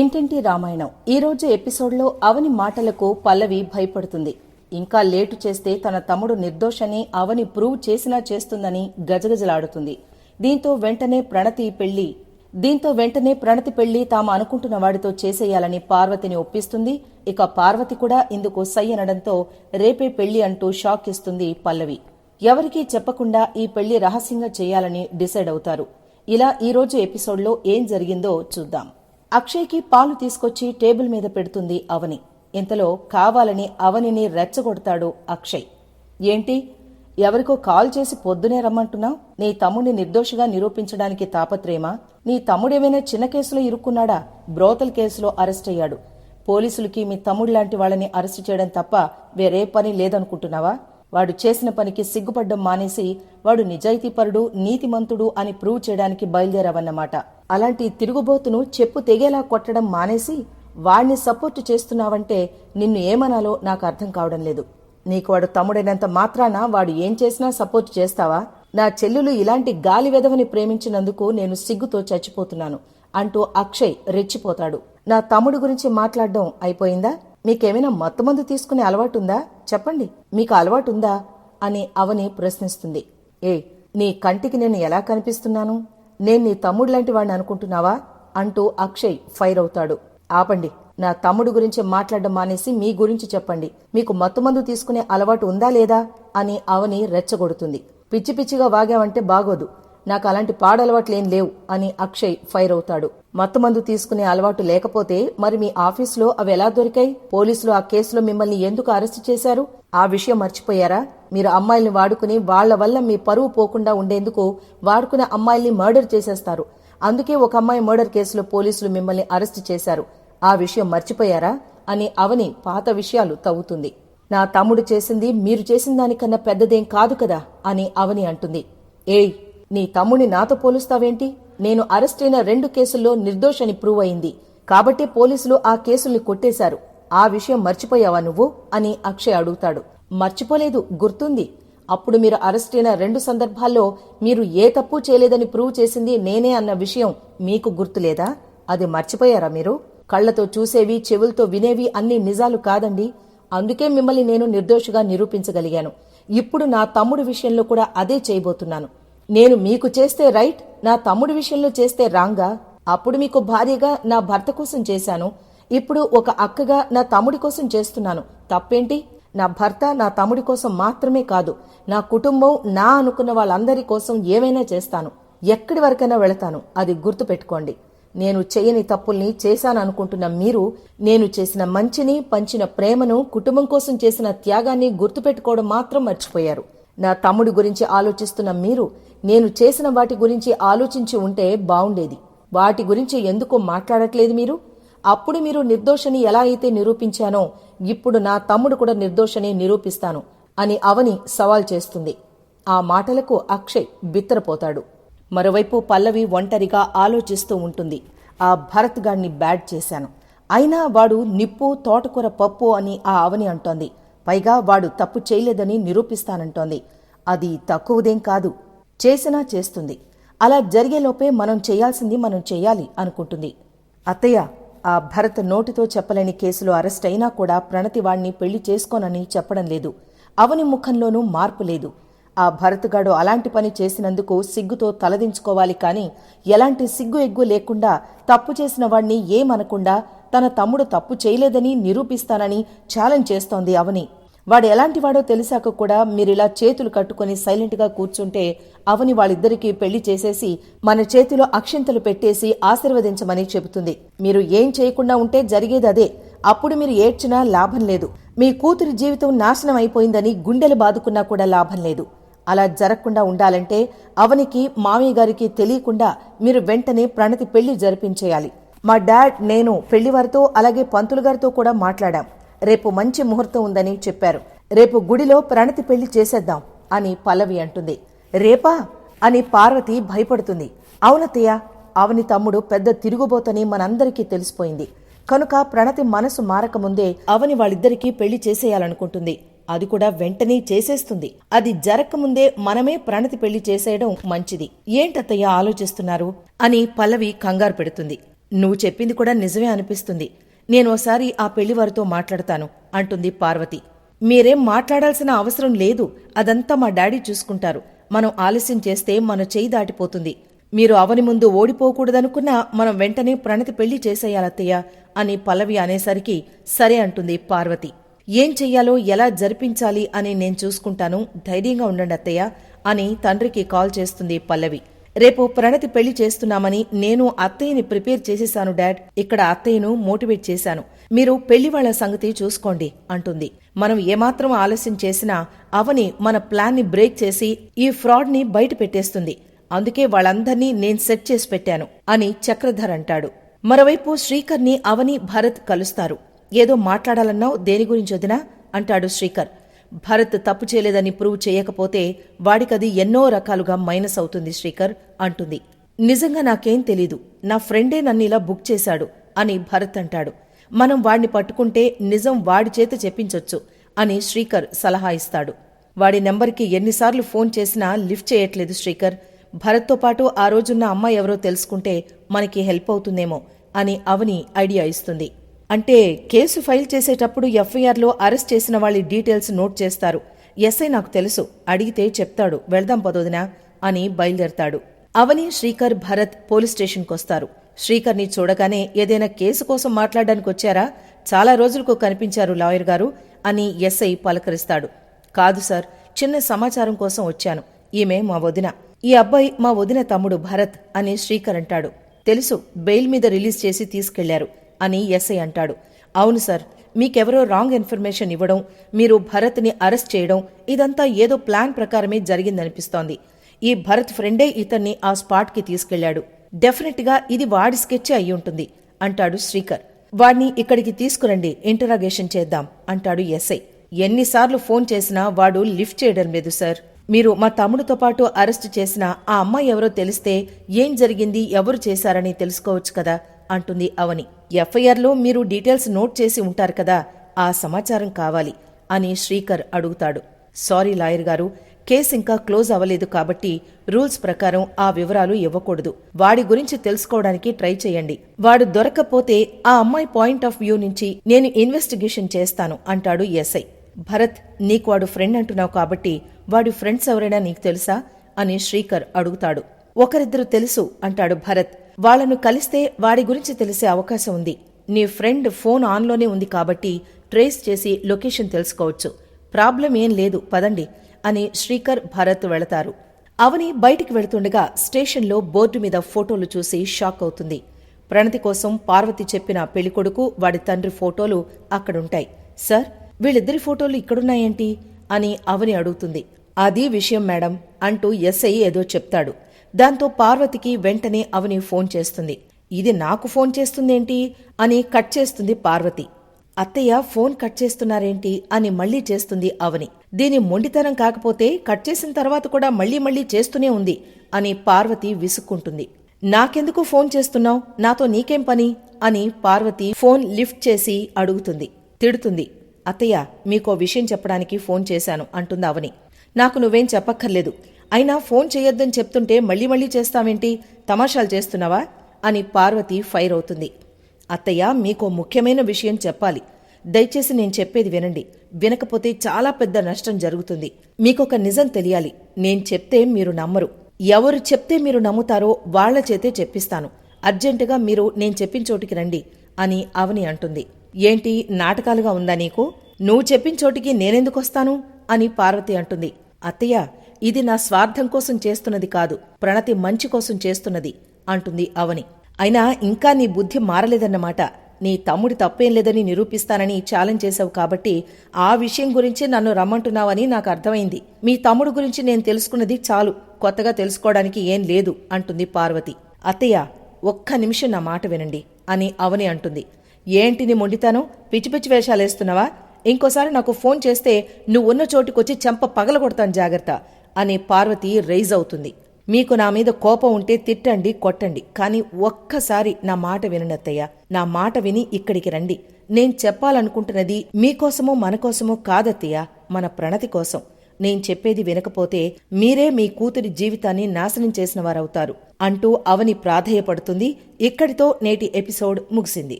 ఇంటింటి రామాయణం. ఈ రోజు ఎపిసోడ్లో అవని మాటలకు పల్లవి భయపడుతుంది. ఇంకా లేటు చేస్తే తన తమ్ముడు నిర్దోషని అవని ప్రూవ్ చేసినా చేస్తుందని గజగజలాడుతుంది. దీంతో వెంటనే ప్రణతి పెళ్ళి దీంతో వెంటనే ప్రణతి పెళ్ళి తాము అనుకుంటున్న వాడితో చేసేయాలని పార్వతిని ఒప్పిస్తుంది. ఇక పార్వతి కూడా ఇందుకు సై అనడంతో రేపే పెళ్ళి అంటూ షాక్ ఇస్తుంది పల్లవి. ఎవరికీ చెప్పకుండా ఈ పెళ్ళి రహస్యంగా చేయాలని డిసైడ్ అవుతారు. ఇలా ఈ రోజు ఎపిసోడ్లో ఏం జరిగిందో చూద్దాం. అక్షయ్కి పాలు తీసుకొచ్చి టేబుల్ మీద పెడుతుంది అవని. ఇంతలో కావాలని అవనిని రెచ్చగొడతాడు అక్షయ్. ఏంటి? ఎవరికో కాల్ చేసి పొద్దునే రమ్మంటున్నావు? నీ తమ్ముడిని నిర్దోషిగా నిరూపించడానికి తాపత్రయమా? నీ తమ్ముడేమైనా చిన్న కేసులో ఇరుక్కున్నాడా? బ్రోతల్ కేసులో అరెస్ట్ అయ్యాడు. పోలీసులకి మీ తమ్ముడు లాంటి వాళ్ళని అరెస్ట్ చేయడం తప్ప వేరే పని లేదనుకుంటున్నావా? వాడు చేసిన పనికి సిగ్గుపడ్డం మానేసి వాడు నిజాయితీపరుడు నీతిమంతుడు అని ప్రూవ్ చేయడానికి బయలుదేరావన్నమాట. అలాంటి తిరుగుబోతును చెప్పు తెగేలా కొట్టడం మానేసి వాణ్ణి సపోర్ట్ చేస్తున్నావంటే నిన్ను ఏమనాలో నాకు అర్థం కావడం లేదు. నీకు వాడు తమ్ముడైనంత మాత్రాన వాడు ఏం చేసినా సపోర్ట్ చేస్తావా? నా చెల్లులు ఇలాంటి గాలి వెదవని ప్రేమించినందుకు నేను సిగ్గుతో చచ్చిపోతున్నాను అంటూ అక్షయ్ రెచ్చిపోతాడు. నా తమ్ముడు గురించి మాట్లాడడం అయిపోయిందా? మీకేమైనా మత్తుమందు తీసుకునే అలవాటుందా? చెప్పండి. మీకు అలవాటుందా? అని అవని ప్రశ్నిస్తుంది. ఏ నీ కంటికి నేను ఎలా కనిపిస్తున్నాను? నేను నీ తమ్ముడు లాంటి వాడిని అనుకుంటున్నావా? అంటూ అక్షయ్ ఫైర్ అవుతాడు. ఆపండి. నా తమ్ముడు గురించి మాట్లాడడం మానేసి మీ గురించి చెప్పండి. మీకు మత్తుమందు తీసుకునే అలవాటు ఉందా లేదా? అని అవని రెచ్చగొడుతుంది. పిచ్చి పిచ్చిగా వాగావంటే బాగోదు. నాకు అలాంటి పాడలవాట్లేం లేవు అని అక్షయ్ ఫైర్ అవుతాడు. మత్తుమందు తీసుకునే అలవాటు లేకపోతే మరి మీ ఆఫీసులో అవి ఎలా దొరికాయి? పోలీసులు ఆ కేసులో మిమ్మల్ని ఎందుకు అరెస్ట్ చేశారు? ఆ విషయం మర్చిపోయారా? మీరు అమ్మాయిల్ని వాడుకుని వాళ్ళ వల్ల మీ పరువు పోకుండా ఉండేందుకు వాడుకునే అమ్మాయిల్ని మర్డర్ చేసేస్తారు. అందుకే ఒక అమ్మాయి మర్డర్ కేసులో పోలీసులు మిమ్మల్ని అరెస్ట్ చేశారు. ఆ విషయం మర్చిపోయారా? అని అవని పాత విషయాలు తవ్వుతుంది. నా తమ్ముడు చేసింది మీరు చేసిన దానికన్నా పెద్దదేం కాదు కదా? అని అవని అంటుంది. ఏయ్ నీ తమ్ముని నాతో పోలుస్తావేంటి? నేను అరెస్ట్ అయిన రెండు కేసుల్లో నిర్దోషని ప్రూవ్ అయింది. కాబట్టే పోలీసులు ఆ కేసుల్ని కొట్టేశారు. ఆ విషయం మర్చిపోయావా నువ్వు? అని అక్షయ్ అడుగుతాడు. మర్చిపోలేదు గుర్తుంది. అప్పుడు మీరు అరెస్ట్ అయిన రెండు సందర్భాల్లో మీరు ఏ తప్పు చేయలేదని ప్రూవ్ చేసింది నేనే అన్న విషయం మీకు గుర్తులేదా? అది మర్చిపోయారా మీరు? కళ్ళతో చూసేవి చెవులతో వినేవి అన్ని నిజాలు కాదండి. అందుకే మిమ్మల్ని నేను నిర్దోషిగా నిరూపించగలిగాను. ఇప్పుడు నా తమ్ముడు విషయంలో కూడా అదే చేయబోతున్నాను. నేను మీకు చేస్తే రైట్ నా తమ్ముడి విషయంలో చేస్తే రాంగా. అప్పుడు మీకు భార్యగా నా భర్త కోసం చేశాను. ఇప్పుడు ఒక అక్కగా నా తమ్ముడి కోసం చేస్తున్నాను. తప్పేంటి? నా భర్త నా తమ్ముడి కోసం మాత్రమే కాదు నా కుటుంబం నా అనుకున్న వాళ్ళందరి కోసం ఏమైనా చేస్తాను. ఎక్కడి వరకైనా వెళతాను. అది గుర్తుపెట్టుకోండి. నేను చేయని తప్పుల్ని చేశాననుకుంటున్న మీరు నేను చేసిన మంచిని పంచిన ప్రేమను కుటుంబం కోసం చేసిన త్యాగాన్ని గుర్తుపెట్టుకోవడం మాత్రం మర్చిపోయారు. నా తమ్ముడి గురించి ఆలోచిస్తున్న మీరు నేను చేసిన వాటి గురించి ఆలోచించి ఉంటే బావుండేది. వాటి గురించి ఎందుకు మాట్లాడట్లేదు మీరు? అప్పుడు మీరు నిర్దోషని ఎలా అయితే నిరూపించానో ఇప్పుడు నా తమ్ముడు కూడా నిర్దోషని నిరూపిస్తాను అని అవని సవాల్ చేస్తుంది. ఆ మాటలకు అక్షయ్ బిత్తరపోతాడు. మరోవైపు పల్లవి ఒంటరిగా ఆలోచిస్తూ ఉంటుంది. ఆ భరత్ గాడిని బ్యాడ్ చేశాను. అయినా వాడు నిప్పు తోటకూర పప్పు అని ఆ అవని అంటోంది. పైగా వాడు తప్పు చేయలేదని నిరూపిస్తానంటోంది. అది తక్కువదేం కాదు. చేసినా చేస్తుంది. అలా జరిగేలోపే మనం చేయాల్సింది మనం చేయాలి అనుకుంటుంది. అత్తయ్య ఆ భరత్ నోటితో చెప్పలేని కేసులో అరెస్ట్ అయినా కూడా ప్రణతి వాణ్ణి పెళ్ళి చేసుకోనని చెప్పడం లేదు. అవని ముఖంలోనూ మార్పు లేదు. ఆ భరత్గాడు అలాంటి పని చేసినందుకు సిగ్గుతో తలదించుకోవాలి కాని ఎలాంటి సిగ్గు ఎగ్గు లేకుండా తప్పు చేసిన వాణ్ణి ఏమనకుండా తన తమ్ముడు తప్పు చేయలేదని నిరూపిస్తానని ఛాలెంజ్ చేస్తోంది అవని. వాడు ఎలాంటివాడో తెలిసాక కూడా మీరిలా చేతులు కట్టుకుని సైలెంట్గా కూర్చుంటే అవని వాళ్ళిద్దరికీ పెళ్ళి చేసేసి మన చేతిలో అక్షింతలు పెట్టేసి ఆశీర్వదించమని చెబుతుంది. మీరు ఏం చేయకుండా ఉంటే జరిగేది అదే. అప్పుడు మీరు ఏడ్చినా లాభం లేదు. మీ కూతురి జీవితం నాశనం అయిపోయిందని గుండెలు బాదుకున్నా కూడా లాభం లేదు. అలా జరగకుండా ఉండాలంటే అవనికి మామయ్య గారికి తెలియకుండా మీరు వెంటనే ప్రణతి పెళ్ళి జరిపించేయాలి. మా డాడ్ నేను పెళ్ళివారితో అలాగే పంతులు గారితో కూడా మాట్లాడాం. రేపు మంచి ముహూర్తం ఉందని చెప్పారు. రేపు గుడిలో ప్రణతి పెళ్ళి చేసేద్దాం అని పల్లవి అంటుంది. రేపా? అని పార్వతి భయపడుతుంది. అవునతయ్య అవని తమ్ముడు పెద్ద తిరుగుబోతని మనందరికీ తెలిసిపోయింది. కనుక ప్రణతి మనసు మారకముందే అవని వాళ్ళిద్దరికీ పెళ్ళి చేసేయాలనుకుంటుంది. అది కూడా వెంటనే చేసేస్తుంది. అది జరగకముందే మనమే ప్రణతి పెళ్ళి చేసేయడం మంచిది. ఏంటత్తయ్య ఆలోచిస్తున్నారు? అని పల్లవి కంగారు పెడుతుంది. నువ్వు చెప్పింది కూడా నిజమే అనిపిస్తుంది. నేను ఓసారి ఆ పెళ్ళివారితో మాట్లాడతాను అంటుంది పార్వతి. మీరేం మాట్లాడాల్సిన అవసరం లేదు అదంతా మా డాడీ చూసుకుంటారు. మనం ఆలస్యం చేస్తే మన చేయి దాటిపోతుంది. మీరు అవని ముందు ఓడిపోకూడదనుకున్నా మనం వెంటనే ప్రణతి పెళ్ళి చేసేయాలత్తయ్య అని పల్లవి అనేసరికి సరే అంటుంది పార్వతి. ఏం చెయ్యాలో ఎలా జరిపించాలి అని నేను చూసుకుంటాను ధైర్యంగా ఉండండి అత్తయ్య అని తండ్రికి కాల్ చేస్తుంది పల్లవి. రేపు ప్రణతి పెళ్ళి చేస్తున్నామని నేను అత్తయ్యని ప్రిపేర్ చేసేశాను డాడ్. ఇక్కడ అత్తయ్యను మోటివేట్ చేశాను. మీరు పెళ్ళి వాళ్ళ సంగతి చూసుకోండి అంటుంది. మనం ఏమాత్రం ఆలస్యం చేసినా అవని మన ప్లాన్ని బ్రేక్ చేసి ఈ ఫ్రాడ్ని బయట పెట్టేస్తుంది. అందుకే వాళ్ళందర్నీ నేను సెట్ చేసి పెట్టాను అని చక్రధర్ అంటాడు. మరోవైపు శ్రీకర్ని అవని భరత్ కలుస్తారు. ఏదో మాట్లాడాలన్నావు దేని గురించి వదినా? అంటాడు శ్రీకర్. భరత్ తప్పు చేయలేదని ప్రూవ్ చేయకపోతే వాడికది ఎన్నో రకాలుగా మైనస్ అవుతుంది శ్రీకర్ అంటుంది. నిజంగా నాకేం తెలీదు. నా ఫ్రెండే నన్ను ఇలా బుక్ చేశాడు అని భరత్ అంటాడు. మనం వాడిని పట్టుకుంటే నిజం వాడి చేత చెప్పించొచ్చు అని శ్రీకర్ సలహా ఇస్తాడు. వాడి నెంబర్కి ఎన్నిసార్లు ఫోన్ చేసినా లిఫ్ట్ చేయట్లేదు శ్రీకర్. భరత్తో పాటు ఆ రోజున్న అమ్మాయి ఎవరో తెలుసుకుంటే మనకి హెల్ప్ అవుతుందేమో అని అవని ఐడియా ఇస్తుంది. అంటే కేసు ఫైల్ చేసేటప్పుడు ఎఫ్ఐఆర్లో అరెస్ట్ చేసిన వాళ్ళ డీటెయిల్స్ నోట్ చేస్తారు. ఎస్ఐ నాకు తెలుసు అడిగితే చెప్తాడు వెళ్దాం పదోదినా అని బయలుదేరతాడు. అవని శ్రీకర్ భరత్ పోలీస్ స్టేషన్కొస్తారు శ్రీకర్ని చూడగానే ఏదైనా కేసు కోసం మాట్లాడడానికి వచ్చారా? చాలా రోజులకు కనిపించారు లాయర్ గారు అని ఎస్ఐ పలకరిస్తాడు. కాదు సార్ చిన్న సమాచారం కోసం వచ్చాను. ఈమె మా వదిన. ఈ అబ్బాయి మా వదిన తమ్ముడు భరత్ అని శ్రీకర్ అంటాడు. తెలుసు బెయిల్ మీద రిలీజ్ చేసి తీసుకెళ్ళారు. అని ఎస్ఐ అంటాడు. అవును సార్ మీకెవరో రాంగ్ ఇన్ఫర్మేషన్ ఇవ్వడం మీరు భరత్ని అరెస్ట్ చేయడం ఇదంతా ఏదో ప్లాన్ ప్రకారమే జరిగిందనిపిస్తోంది. ఈ భరత్ ఫ్రెండే ఇతన్ని ఆ స్పాట్కి తీసుకెళ్ళాడు డెఫినెట్గా ఇది వాడి స్కెచ్ అయి ఉంటుంది అంటాడు శ్రీకర్. వాడిని ఇక్కడికి తీసుకురండి ఇంటరాగేషన్ చేద్దాం అంటాడు ఎస్ఐ. ఎన్నిసార్లు ఫోన్ చేసినా వాడు లిఫ్ట్ చేయడం లేదు సార్. మీరు మా తమ్ముడితో పాటు అరెస్ట్ చేసిన ఆ అమ్మాయి ఎవరో తెలిస్తే ఏం జరిగింది ఎవరు చేశారని తెలుసుకోవచ్చు కదా. అంటుంది అవని. ఎఫ్ఐఆర్లో మీరు డీటెయిల్స్ నోట్ చేసి ఉంటారు కదా ఆ సమాచారం కావాలి అని శ్రీకర్ అడుగుతాడు. సారీ లాయర్ గారు కేసు ఇంకా క్లోజ్ అవ్వలేదు కాబట్టి రూల్స్ ప్రకారం ఆ వివరాలు ఇవ్వకూడదు. వాడి గురించి తెలుసుకోవడానికి ట్రై చేయండి. వాడు దొరకపోతే ఆ అమ్మాయి పాయింట్ ఆఫ్ వ్యూ నుంచి నేను ఇన్వెస్టిగేషన్ చేస్తాను అంటాడు ఎస్ఐ. భరత్ నీకు వాడు ఫ్రెండ్ అంటున్నావు కాబట్టి వాడి ఫ్రెండ్స్ ఎవరైనా నీకు తెలుసా అని శ్రీకర్ అడుగుతాడు. ఒకరిద్దరు తెలుసు అంటాడు భరత్. వాళ్ళను కలిస్తే వాడి గురించి తెలిసే అవకాశం ఉంది. నీ ఫ్రెండ్ ఫోన్ ఆన్లోనే ఉంది కాబట్టి ట్రేస్ చేసి లొకేషన్ తెలుసుకోవచ్చు. ప్రాబ్లం ఏం లేదు పదండి అని శ్రీకర్ భరత్ వెళతారు. అవని బయటికి వెళుతుండగా స్టేషన్లో బోర్డు మీద ఫోటోలు చూసి షాక్ అవుతుంది. ప్రణతి కోసం పార్వతి చెప్పిన పెళ్ళికొడుకు వాడి తండ్రి ఫోటోలు అక్కడుంటాయి. సార్ వీళ్ళిద్దరి ఫోటోలు ఇక్కడున్నాయేంటి? అని అవని అడుగుతుంది. అది విషయం మేడం అంటూ ఎస్ఐ ఏదో చెప్తాడు. దాంతో పార్వతికి వెంటనే అవని ఫోన్ చేస్తుంది. ఇది నాకు ఫోన్ చేస్తుందేంటి? అని కట్ చేస్తుంది పార్వతి. అత్తయ్య ఫోన్ కట్ చేస్తున్నారేంటి? అని మళ్ళీ చేస్తుంది అవని. దీని మొండితనం కాకపోతే కట్ చేసిన తర్వాత కూడా మళ్ళీ మళ్ళీ చేస్తూనే ఉంది అని పార్వతి విసుక్కుంటుంది. నాకెందుకు ఫోన్ చేస్తున్నావు? నాతో నీకేం పని? అని పార్వతి ఫోన్ లిఫ్ట్ చేసి అడుగుతుంది. తిడుతుంది. అత్తయ్య మీకో విషయం చెప్పడానికి ఫోన్ చేశాను అంటుంది అవని. నాకు నువ్వేం చెప్పక్కర్లేదు. అయినా ఫోన్ చేయొద్దని చెప్తుంటే మళ్ళీ మళ్ళీ చేస్తావేంటి? తమాషాలు చేస్తున్నావా? అని పార్వతి ఫైర్ అవుతుంది. అత్తయ్య మీకో ముఖ్యమైన విషయం చెప్పాలి. దయచేసి నేను చెప్పేది వినండి. వినకపోతే చాలా పెద్ద నష్టం జరుగుతుంది. మీకొక నిజం తెలియాలి. నేను చెప్తే మీరు నమ్మరు. ఎవరు చెప్తే మీరు నమ్ముతారో వాళ్ళ చేతే చెప్పిస్తాను. అర్జెంటుగా మీరు నేను చెప్పిన చోటికి రండి అని అవని అంటుంది. ఏంటి? నాటకాలుగా ఉందా నీకు? నువ్వు చెప్పిన చోటికి నేనెందుకొస్తాను అని పార్వతి అంటుంది. అత్తయ్య ఇది నా స్వార్థం కోసం చేస్తున్నది కాదు ప్రణతి మంచి కోసం చేస్తున్నది అంటుంది అవని. అయినా ఇంకా నీ బుద్ధి మారలేదన్నమాట. నీ తమ్ముడి తప్పేం లేదని నిరూపిస్తానని ఛాలెంజ్ చేశావు కాబట్టి ఆ విషయం గురించి నన్ను రమ్మంటున్నావని నాకు అర్థమైంది. మీ తమ్ముడు గురించి నేను తెలుసుకున్నది చాలు కొత్తగా తెలుసుకోవడానికి ఏం లేదు అంటుంది పార్వతి. అత్తయ్య ఒక్క నిమిషం నా మాట వినండి అని అవని అంటుంది. ఏంటి నీ మొండితాను? పిచ్చి పిచ్చి వేషాలేస్తున్నావా? ఇంకోసారి నాకు ఫోన్ చేస్తే నువ్వు ఉన్న చోటుకొచ్చి చెంప పగలగొడతాను జాగ్రత్త. అని పార్వతి రైజ్ అవుతుంది. మీకు నా మీద కోపం ఉంటే తిట్టండి కొట్టండి కానీ ఒక్కసారి నా మాట విననత్తయ్య నా మాట విని ఇక్కడికి రండి. నేను చెప్పాలనుకుంటున్నది మీకోసమో మనకోసమో కాదత్తయ్య మన ప్రణతి కోసం. నేను చెప్పేది వినకపోతే మీరే మీ కూతురి జీవితాన్ని నాశనం చేసిన వారవుతారు అంటూ అవని ప్రాధేయపడుతుంది. ఇక్కడితో నేటి ఎపిసోడ్ ముగిసింది.